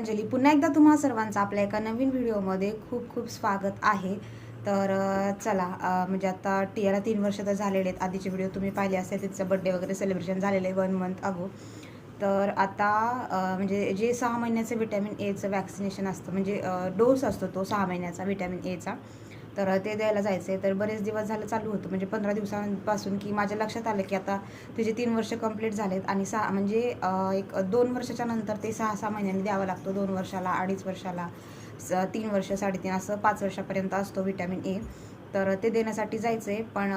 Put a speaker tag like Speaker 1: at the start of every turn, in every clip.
Speaker 1: गीतांजली पुन्हा एकदा तुम्हा सर्वांचं आपल्या एका नवीन व्हिडिओमध्ये खूप खूप स्वागत आहे. तर चला म्हणजे आता टियाला तीन वर्ष तर झालेले आहेत. आधीचे व्हिडिओ तुम्ही पाहिले असेल तिचं बड्डे वगैरे सेलिब्रेशन झालेलं आहे वन मंथ अगो. तर आता म्हणजे जे सहा महिन्याचं व्हिटॅमिन एचं वॅक्सिनेशन असतं म्हणजे डोस असतो तो सहा महिन्याचा व्हिटॅमिन एचा तर ते द्यायला जायचं आहे तर बरेच दिवस झालं चालू होतं. म्हणजे पंधरा दिवसांपासून की माझ्या लक्षात आलं की आता तिचे तीन वर्ष कंप्लीट झालेत आणि सहा म्हणजे एक दोन वर्षाच्या नंतर ते सहा सहा महिन्यांनी द्यावा लागतो. दोन वर्षाला अडीच वर्षाला स तीन वर्ष साडेतीन असं पाच वर्षापर्यंत असतो व्हिटॅमिन ए तर ते देण्यासाठी जायचं आहे पण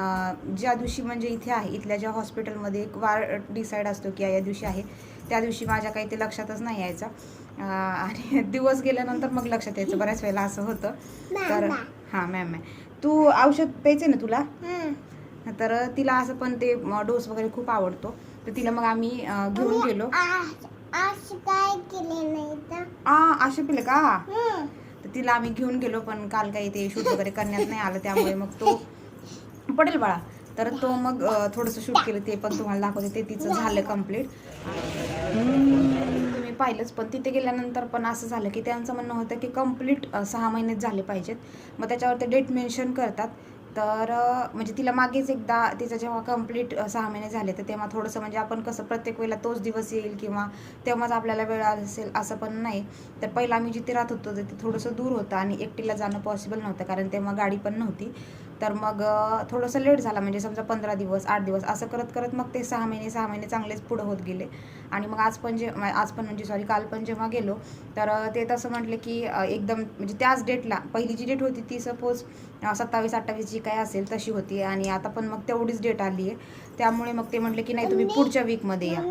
Speaker 1: ज्या दिवशी म्हणजे इथे आहे इथल्या ज्या हॉस्पिटलमध्ये एक वार डिसाईड असतो की या दिवशी आहे त्या दिवशी माझ्या काही ते लक्षातच नाही यायचं. आणि दिवस गेल्यानंतर मग लक्षात यायचं. बऱ्याच वेळेला असं होतं. तर हां मॅम मॅम. तू औषध प्यायचं ना तुला? तर तिला असं पण ते डोस वगैरे खूप आवडतो. तर तिला मग आम्ही घेऊन गेलो. असे पिले का. तर तिला आम्ही घेऊन गेलो पण काल काही ते शूट वगैरे करण्यात नाही आलं. त्यामुळे मग तो पडेल बाळा. तर तो मग थोडंसं शूट केलं ते पण तुम्हाला दाखवते. ते तिचं झालं कंप्लीट तुम्ही पाहिलंच पण तिथे गेल्यानंतर पण असं झालं की त्यांचं म्हणणं होतं की कंप्लीट सहा महिनेच झाले पाहिजेत. मग त्याच्यावर ते डेट मेन्शन करतात. तर म्हणजे तिला मागेच एकदा तिचं जेव्हा कंप्लीट सहा महिने झाले तर तेव्हा थोडंसं म्हणजे आपण कसं प्रत्येक वेळेला तोच दिवस येईल किंवा तेव्हाच आपल्याला वेळ असेल असं पण नाही. तर पहिला आम्ही जिथे राहत होतो तर ते थोडंसं दूर होतं आणि एकटीला जाणं पॉसिबल नव्हतं कारण तेव्हा गाडी पण नव्हती. तर मग थोडंसं लेट झाला. म्हणजे समजा पंधरा दिवस आठ दिवस असं करत करत मग ते सहा महिने सहा महिने चांगलेच पुढं होत गेले. आणि मग आज पण जे आज पण म्हणजे सॉरी काल पण जेव्हा गेलो तर ते तसं म्हटलं की एकदम म्हणजे त्याच डेटला पहिली जी डेट होती ती सपोज सत्तावीस अठ्ठावीस जी काय असेल तशी होती. आणि आता पण मग तेवढीच डेट आली आहे. त्यामुळे मग ते म्हटले की नाही तुम्ही पुढच्या वीकमध्ये या.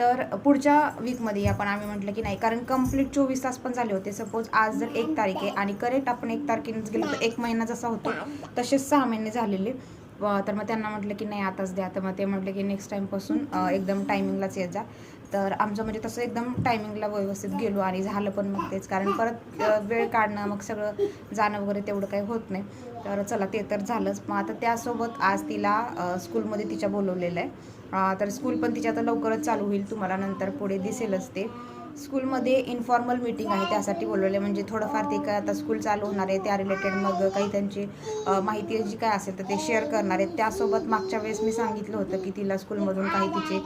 Speaker 1: तर पुढच्या वीकमध्ये आपण आम्ही म्हटलं की नाही कारण कंप्लीट चोवीस तास पण झाले होते. सपोज आज जर एक तारीख आहे आणि करेक्ट आपण एक तारखेनेच गेलो तर एक महिना जसा होतो. तसेच सहा महिने झालेले. तर मग त्यांना म्हटलं की नाही आताच द्या. तर मग ते म्हटलं की नेक्स्ट टाईमपासून एकदम टायमिंगलाच येत जा. तर आमचं म्हणजे तसं एकदम टायमिंगला व्यवस्थित गेलो आणि झालं पण मग तेच. कारण परत वेळ काढणं मग सगळं जाणं वगैरे तेवढं काही होत नाही. तर चला ते तर झालंच. मग आता त्यासोबत आज तिला स्कूलमध्ये तिच्या बोलवलेलं आहे. तर स्कूल पण तिच्या आता लवकरच चालू होईल. तुम्हाला नंतर पुढे दिसेलच ते. स्कूलमध्ये इन्फॉर्मल मीटिंग आहे त्यासाठी बोलवले म्हणजे थोडंफार ते काय आता स्कूल चालू होणार आहे त्या रिलेटेड मग काही त्यांची माहिती जी काय असेल तर ते शेअर करणार आहेत. त्यासोबत मागच्या वेळेस मी सांगितलं होतं की तिला स्कूलमधून काही तिचे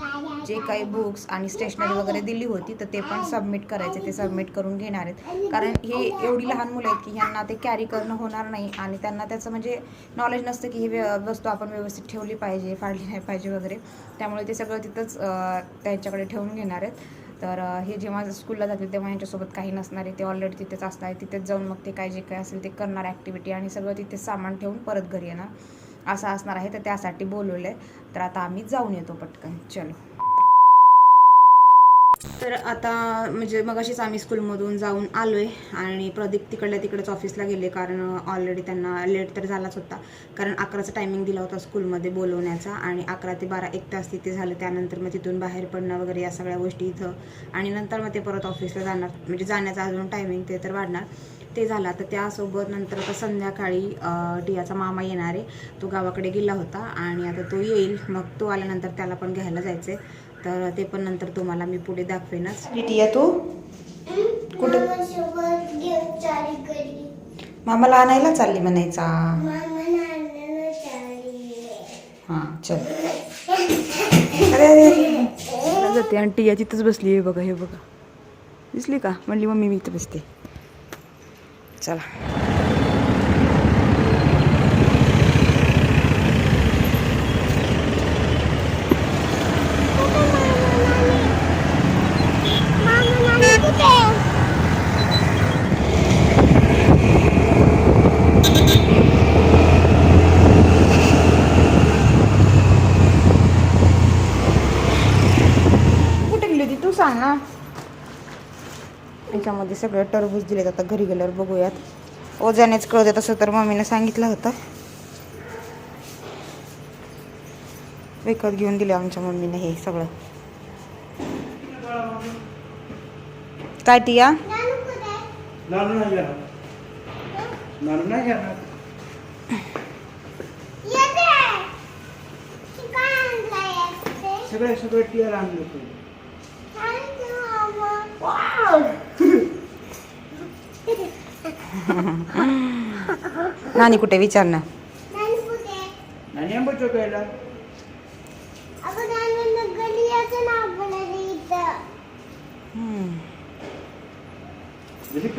Speaker 1: जे काही बुक्स आणि स्टेशनरी वगैरे दिली होती तर ते पण सबमिट करायचे ते सबमिट करून घेणार आहेत. कारण हे एवढी लहान मुलं आहेत की ह्यांना ते कॅरी करणं होणार नाही आणि त्यांना त्याचं म्हणजे नॉलेज नसतं की ही व्य- वस्तू आपण व्यवस्थित ठेवली पाहिजे फाडली नाही पाहिजे वगैरे. त्यामुळे ते सगळं तिथंच त्यांच्याकडे ठेवून घेणार आहेत. तर हे जेव्हा स्कूलला जातील तेव्हा यांच्यासोबत काही नसणार आहे. ते ऑलरेडी तिथेच असणार आहे. तिथेच जाऊन मग ते काय जे काय असेल ते करणार ॲक्टिव्हिटी आणि सगळं तिथे सामान ठेवून परत घरी येणार. असं असणार आहे. तर त्यासाठी बोलवलं आहे तर आता आम्ही जाऊन येतो पटकन. चलो. तर आता म्हणजे मगाशीच आम्ही स्कूलमधून जाऊन आलो आहे आणि प्रदीप तिकडल्या तिकडेच ऑफिसला गेले कारण ऑलरेडी त्यांना लेट तर झालाच होता. कारण अकराचा टायमिंग दिला होता स्कूलमध्ये बोलवण्याचा आणि अकरा ते बारा एक तास तिथे झालं. त्यानंतर मग तिथून बाहेर पडणं वगैरे या सगळ्या गोष्टी इथं. आणि नंतर मग ते परत ऑफिसला जाणार. म्हणजे जाण्याचा अजून टायमिंग ते तर वाढणार. ते झालं. आता त्यासोबत नंतर आता संध्याकाळी टियाचा मामा येणार आहे. तो गावाकडे गेला होता आणि आता तो येईल. मग तो आल्यानंतर त्याला पण घ्यायला जायचं आहे तर ते पण नंतर तुम्हाला मी पुढे दाखवेनच. टिया तू. कुठं? मामाला आणायला चालली म्हणायचा. हां चल. अरे अरे. चला जाते. आणि टिया तिथंच बसली आहे बघा हे बघा. दिसली का? म्हणली मम्मी मी इथं बसते. चला
Speaker 2: मामा नानी कुठे
Speaker 1: कुठे गेली होती तू सांग. ना याच्यामध्ये सगळं टरबूज दिलेत आता घरी गेल्यावर बघूयात. ओझ्यानेच कळते तसं तर मम्मीने सांगितलं होतं. विकत घेऊन दिले आमच्या मम्मीने हे सगळं. काय टिया?
Speaker 2: नानू कुठे
Speaker 3: नानू नाही येणार नानू नाही येणार
Speaker 2: येते तू काय आणलंय असते
Speaker 3: सगळे सगळे टियर आणले तुम्ही
Speaker 1: नानी कुठे विचार ना
Speaker 2: नानी कुठे
Speaker 3: नानी आंबा चोकायला
Speaker 2: अगं नानी गली याचं नाव बोलायला इथं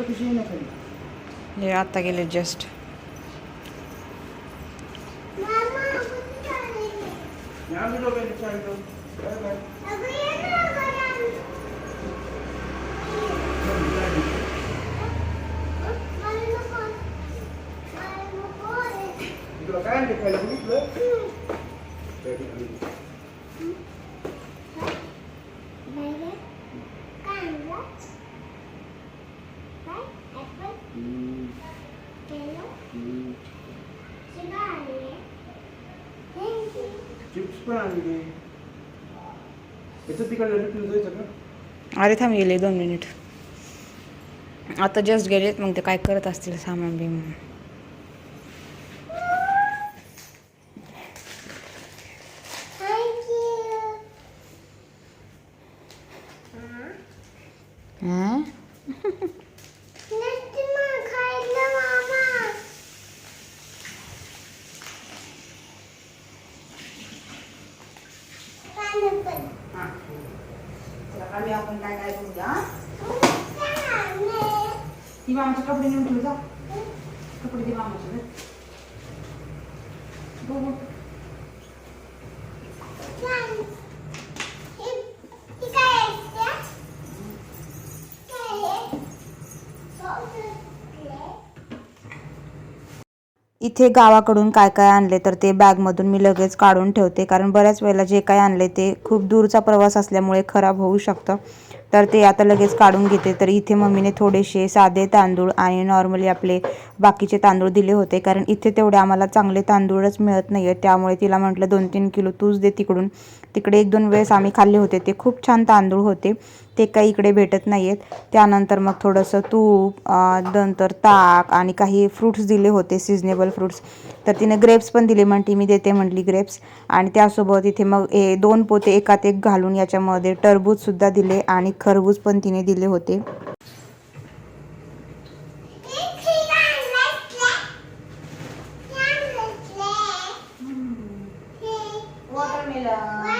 Speaker 3: कशी येणार खाली?
Speaker 1: हे आता गेले जस्ट
Speaker 2: कुठे
Speaker 3: बाय बाय
Speaker 2: अगं ये ना घरी आम्ही. मला नको. मला नको रे.
Speaker 3: तुला काय खायला बघितलं चिप्स पण आणले याचं तिकडे जायचं का
Speaker 1: अरे थांब गेले दोन मिनिट. आता जस्ट गेलेत मग ते काय करत असतील सामान बिमान
Speaker 2: Thank you.
Speaker 1: हां
Speaker 2: नक्की मग खायला मामा. पानं पण.
Speaker 1: आम्ही आपण काय काय करूया? ती मामाचे कपडे नेऊन ठेवू जा. कपडे दे मामाचे बघू
Speaker 2: चाल. ही- ही काय असते? काय आहे? सॉस असते.
Speaker 1: इथे गावाकडून काय काय आणले तर ते बॅगमधून मी लगेच काढून ठेवते. कारण बऱ्याच वेळेला जे काय आणले ते खूप दूरचा प्रवास असल्यामुळे खराब होऊ शकतं. तर ते आता लगेच काढून घेते. तर इथे मम्मीने थोडेसे साधे तांदूळ आणि नॉर्मली आपले बाकीचे तांदूळ दिले होते. कारण इथे तेवढे आम्हाला चांगले तांदूळच मिळत नाही आहेत त्यामुळे तिला म्हटलं दोन तीन किलो तूच दे तिकडून. तिकडे एक दोन वेळेस आम्ही खाल्ले होते. ते खूप छान तांदूळ होते. ते काही इकडे भेटत नाही आहेत त्यानंतर मग थोडंसं तूप नंतर ताक आणि काही फ्रुट्स दिले होते सिजनेबल फ्रुट्स तर तिने ग्रेप्स पण दिले म्हणते मी देते म्हटली ग्रेप्स आणि त्यासोबत इथे मग ए दोन पोते एकात एक घालून याच्यामध्ये टरबूजसुद्धा दिले आणि खरबूज पण तिने दिले होते
Speaker 2: ही खीर आणलंसले. ही आणलंसले. ही वाटमालं. वाटमालं.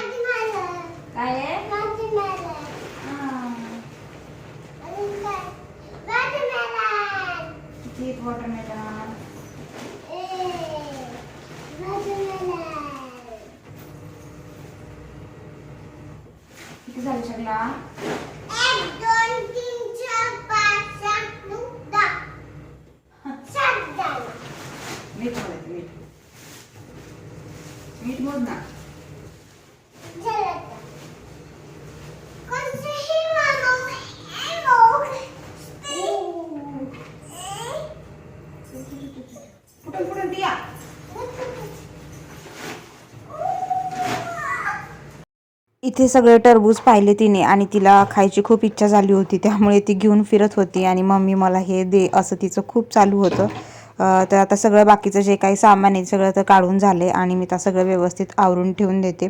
Speaker 2: अजून काय? वाटमालं. ए, वाटमालं.
Speaker 1: किती झाले सगळा
Speaker 2: एक, दोन, तीन, चार, पाच, सहा, नऊ, दहा. सात झालं.
Speaker 1: मीठ मोजायचं मीठ मीठ मोज ना
Speaker 2: झालं आता. कोणतंही मागव. ए, मग. ए,
Speaker 1: फुटून फुटून दिया इथे सगळे टरबूज पाहिले तिने आणि तिला खायची खूप इच्छा झाली होती. त्यामुळे ती घेऊन फिरत होती आणि मम्मी मला हे दे असं तिचं खूप चालू होतं. तर आता सगळं बाकीचं जे काही सामान आहे सगळं तर काढून झाले आणि मी त्या सगळं व्यवस्थित आवरून ठेवून देते.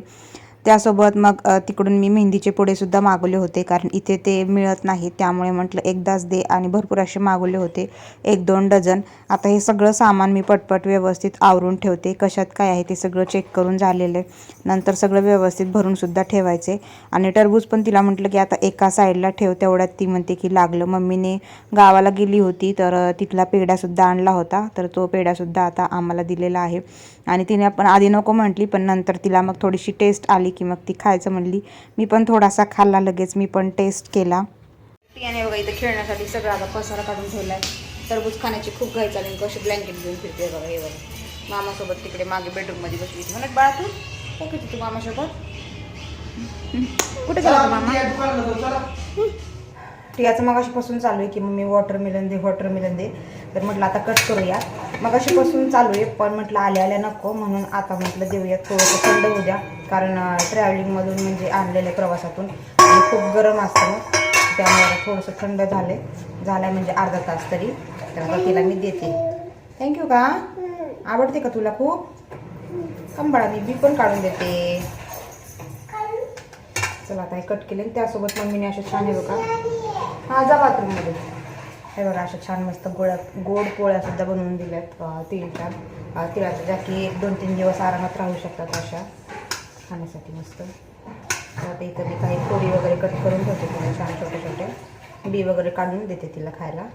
Speaker 1: त्यासोबत मग तिकडून मी मेहंदीचे पुडेसुद्धा मागवले होते कारण इथे ते मिळत नाही. त्यामुळे म्हटलं एकदाच दे आणि भरपूर असे मागवले होते एक दोन डझन. आता हे सगळं सामान मी पटपट व्यवस्थित आवरून ठेवते. कशात काय आहे ते सगळं चेक करून झालेलं आहे. नंतर सगळं व्यवस्थित भरूनसुद्धा ठेवायचे. आणि टरबूज पण तिला म्हटलं की आता एका साईडला ठेव तेवढ्यात ती म्हणते की लागलं. मम्मीने गावाला गेली होती तर तिथला पेढासुद्धा आणला होता. तर तो पेढासुद्धा आता आम्हाला दिलेला आहे. आणि तिने पण आधी नको म्हटली पण नंतर तिला मग थोडीशी टेस्ट आली की मग ती खायचं म्हणली. मी पण थोडासा खाल्ला लगेच मी पण टेस्ट केला. याने बघा इथं खेळण्यासाठी सगळं आता पसारा काढून ठेवलाय. टरबूज खाण्याची खूप घाई चालेल कशी ब्लँकेट घेऊन फिरते बघा हे बघा. मामासोबत तिकडे मागे बेडरूममध्ये बसली होती. म्हणत बाळा तू काय करते तू मामासोबत? कुठे गेला मामा?
Speaker 3: प्रियाचं मग चला
Speaker 1: याचं चालू आहे की मम्मी वॉटरमेलन दे वॉटरमेलन दे. तर म्हटलं आता कट करूया. मगाशीपासून चालू आहे पण म्हटलं आल्या आल्या नको म्हणून आता म्हटलं देऊया थोडंसं थंड होऊ द्या. कारण ट्रॅव्हलिंगमधून म्हणजे आणलेल्या प्रवासातून. आणि खूप गरम असतं त्यामुळे थोडंसं थंड झाले झालं म्हणजे अर्धा तास तरी. तर आता तिला मी देते. थँक्यू का? आवडते का तुला खूप? कंबाळा मी बी पण काढून देते. चला आता हे कट केले आणि त्यासोबत मम्मीने असे छान आहे बघा. हा जा बाथरूममध्ये हे बघा अशा छान मस्त गोळ्या गोड पोळ्यासुद्धा बनवून दिल्यात तीन चार तिळाच्या ज्या की एक दोन तीन दिवस आरामात राहू शकतात अशा. खाण्यासाठी मस्त. तर आता इथं मी काही पोळी वगैरे कट करून ठेवते तिला छान छोटे छोटे. बी वगैरे काढून देते तिला खायला.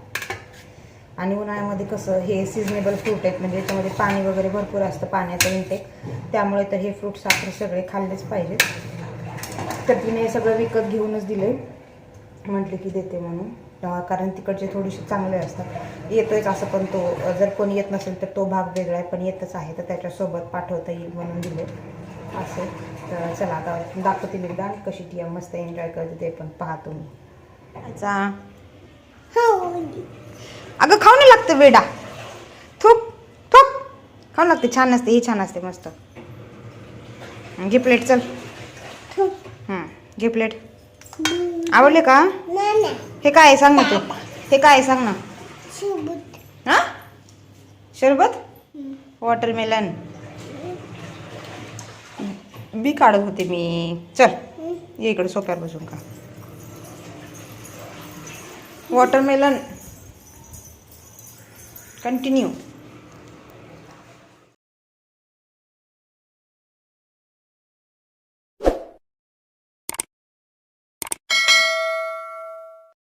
Speaker 1: आणि उन्हाळ्यामध्ये कसं हे सिजनेबल फ्रूट आहेत म्हणजे याच्यामध्ये पाणी वगैरे भरपूर असतं पाण्याचं इंटेक त्यामुळे तर हे फ्रूट साखर सगळे खाल्लेच पाहिजेत. तर तिने हे सगळं विकत घेऊनच दिले म्हटले की देते म्हणून. कारण तिकडचे थोडेसे चांगले असतात. येतोयच असं पण तो जर कोणी येत नसेल तर तो भाग वेगळा आहे पण येतच आहे तर त्याच्यासोबत पाठवता येईल म्हणून दिले. असे. तर चला आता दाखवते मी एकदा कशी ती मस्त एन्जॉय करते ते पण पाहतो मी अच्छा. अगं खाऊ नाही लागतं वेडा. थूक थूक. खाऊ लागते छान असते हे छान असते मस्त. घे प्लेट चल. हं, घे प्लेट. आवडले का? हे काय आहे? सांग ना तू. हे काय सांग ना. हां? शरबत? वॉटरमेलन. बी काढत होते मी. चल ये इकडे सोप्यावर बसून का वॉटरमेलन. कंटिन्यू